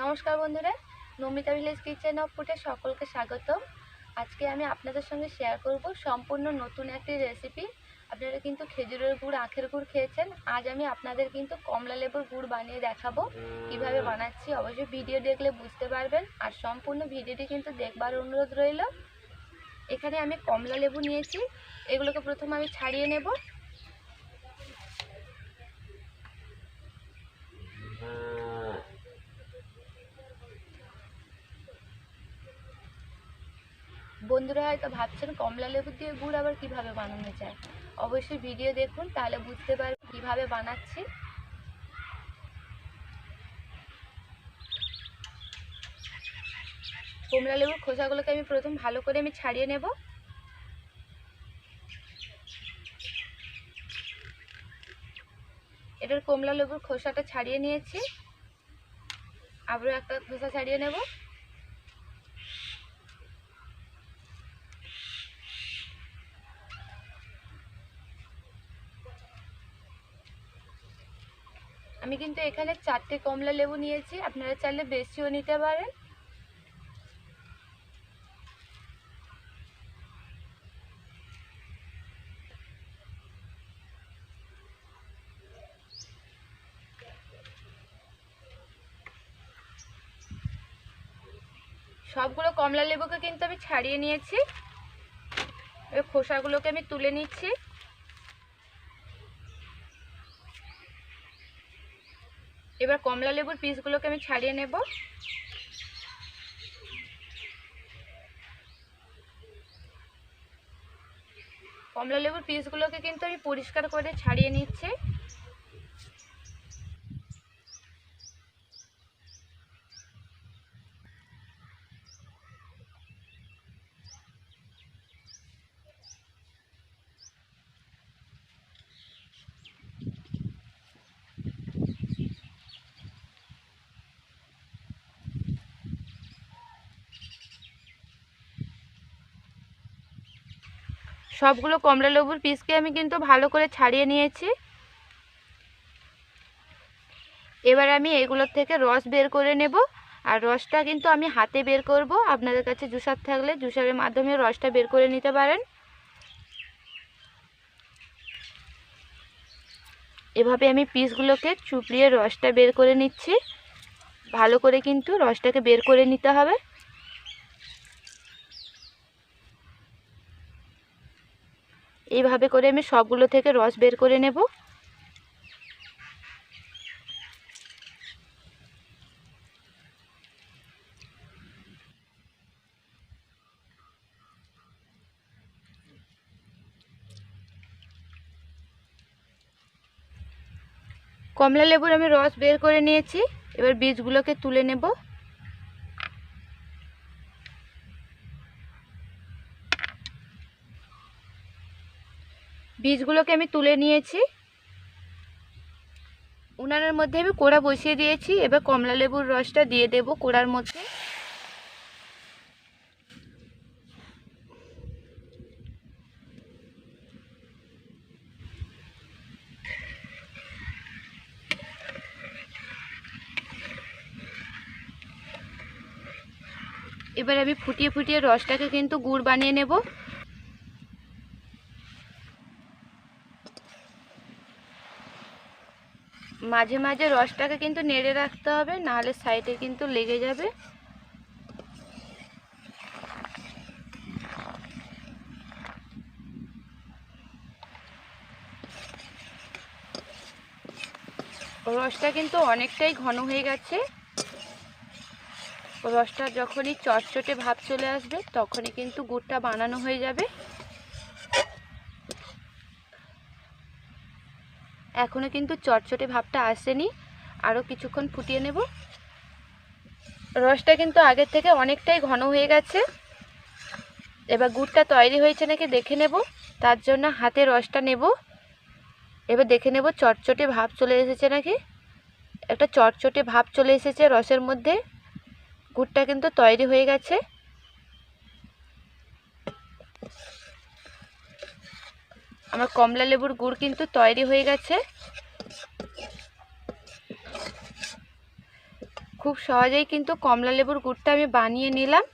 নমস্কার বন্ধুরা, Namita village kitchen of ফুটে সকলকে স্বাগতম। আজকে আমি আপনাদের সঙ্গে শেয়ার করব সম্পূর্ণ নতুন একটি রেসিপি আপনারা কিন্তু খেজুরের গুড়, আখের গুড় খেয়েছেন। আজ আমি আপনাদের কিন্তু কমলা লেবুর গুড় বানিয়ে দেখাবো। কীভাবে বানাচ্ছি অবশ্যই ভিডিও দেখলে বুঝতে পারবেন। আর সম্পূর্ণ ভিডিওটি কিন্তু দেখবার অনুরোধ রইল। এখানে আমি কমলা লেবু নিয়েছি। এগুলোকে প্রথম আমি ছাড়িয়ে নেব। বন্ধুরা হয়তো ভাবছেন কমলা লেবু দিয়ে গুড় আবার কীভাবে বানানো যায়? অবশ্যই ভিডিও দেখুন, তাহলে বুঝতে পারবেন কীভাবে বানাচ্ছি। কমলা লেবুর খোসাগুলোকে আমি প্রথম ভালো করে আমি ছাড়িয়ে নেব। এটার কমলা লেবুর খোসাটা ছাড়িয়ে নিয়েছি। আবারও একটা খোসা ছাড়িয়ে নেব। আমি কিন্তু এখানে চারটে কমলা লেবু নিয়েছি, আপনারা চাইলে বেশিও নিতে পারেন। সবগুলো কমলা লেবুকে কিন্তু আমি ছাড়িয়ে নিয়েছি। এবার খোসাগুলোকে আমি তুলে নিচ্ছি। এবার কমলা লেবুর পিসগুলোকে আমি ছাড়িয়ে নেব। কমলা লেবুর পিসগুলোকে কিন্তু আমি পরিষ্কার করে ছাড়িয়ে নিচ্ছি। সবগুলো কমলা লেবুর পিসকে আমি কিন্তু ভালো করে ছাড়িয়ে নিয়েছি। এবার আমি এগুলোর থেকে রস বের করে নেব। আর রসটা কিন্তু আমি হাতে বের করব। আপনাদের কাছে জুসার থাকলে জুসারের মাধ্যমে রসটা বের করে নিতে পারেন। এভাবে আমি পিসগুলোকে চুপড়িয়ে রসটা বের করে নিচ্ছি। ভালো করে কিন্তু রসটাকে বের করে নিতে হবে। এইভাবে করে আমি সবগুলো থেকে রস বের করে নেব। কমলা লেবুর আমি রস বের করে নিয়েছি, এবার বীজগুলোকে তুলে নেব। বীজগুলোকে আমি তুলে নিয়েছি। উনানের মধ্যে আমি কোড়া বসিয়ে দিয়েছি। এবার কমলা লেবুর রসটা দিয়ে দেব কোড়ার মধ্যে। এবার আমি ফুটিয়ে ফুটিয়ে রসটাকে কিন্তু গুড় বানিয়ে নেব। মাঝে মাঝে রসটাকে কিন্তু নেড়ে রাখতে হবে, নাহলে সাইডে কিন্তু লেগে যাবে। রসটা কিন্তু অনেকটাই ঘন হয়ে গেছে। রসটা যখনই চটচটে ভাব চলে আসবে, তখনই কিন্তু গুড়টা বানানো হয়ে যাবে। এখনও কিন্তু চটচটে ভাবটা আসেনি। আরও কিছুক্ষণ ফুটিয়ে নেব। রসটা কিন্তু আগের থেকে অনেকটাই ঘন হয়ে গেছে। এবার গুড়টা তৈরি হয়েছে নাকি দেখে নেব। তার জন্য হাতে রসটা নেব। এবার দেখে নেব চটচটে ভাব চলে এসেছে নাকি। একটা চটচটে ভাব চলে এসেছে রসের মধ্যে। গুড়টা কিন্তু তৈরি হয়ে গেছে। আমার কমলা লেবুর গুড় কিন্তু তৈরি হয়ে গেছে। খুব সহজেই কিন্তু কমলা লেবুর গুড়টা আমি বানিয়ে নিলাম।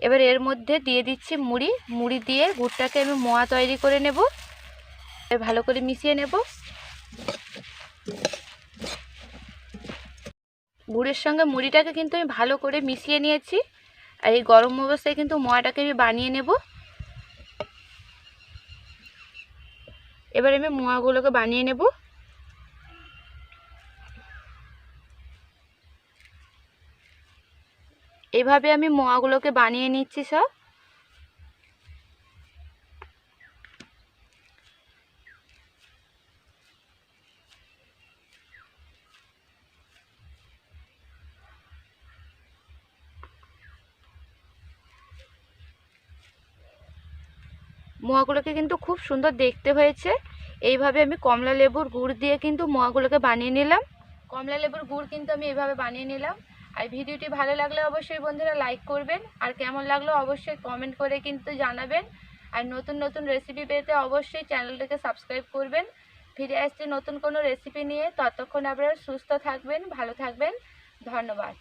এবার এর মধ্যে দিয়ে দিচ্ছি মুড়ি। মুড়ি দিয়ে গুড়টাকে আমি মোয়া তৈরি করে নেব। ভালো করে মিশিয়ে নেব। গুড়ের সঙ্গে মুড়িটাকে কিন্তু আমি ভালো করে মিশিয়ে নিয়েছি। আর এই গরম অবস্থায় কিন্তু মোয়াটাকে আমি বানিয়ে নেব। এবার আমি মোয়াগুলোকে বানিয়ে নেব। এভাবে আমি মোয়াগুলোকে বানিয়ে নিচ্ছি সব। মোয়াগুলোকে কিন্তু খুব সুন্দর দেখতে হয়েছে। এইভাবে আমি কমলা লেবুর গুড় দিয়ে কিন্তু মোয়াগুলোকে বানিয়ে নিলাম। কমলা লেবুর গুড় কিন্তু আমি এইভাবে বানিয়ে নিলাম। আর ভিডিওটি ভালো লাগলে অবশ্যই বন্ধুরা লাইক করবেন। আর কেমন লাগল অবশ্যই কমেন্ট করে কিন্তু জানাবেন। আর নতুন নতুন রেসিপি পেতে অবশ্যই চ্যানেলটাকে সাবস্ক্রাইব করবেন। ফিরে আসছি নতুন কোনো রেসিপি নিয়ে। ততক্ষণ আপনারা সুস্থ থাকবেন, ভালো থাকবেন। ধন্যবাদ।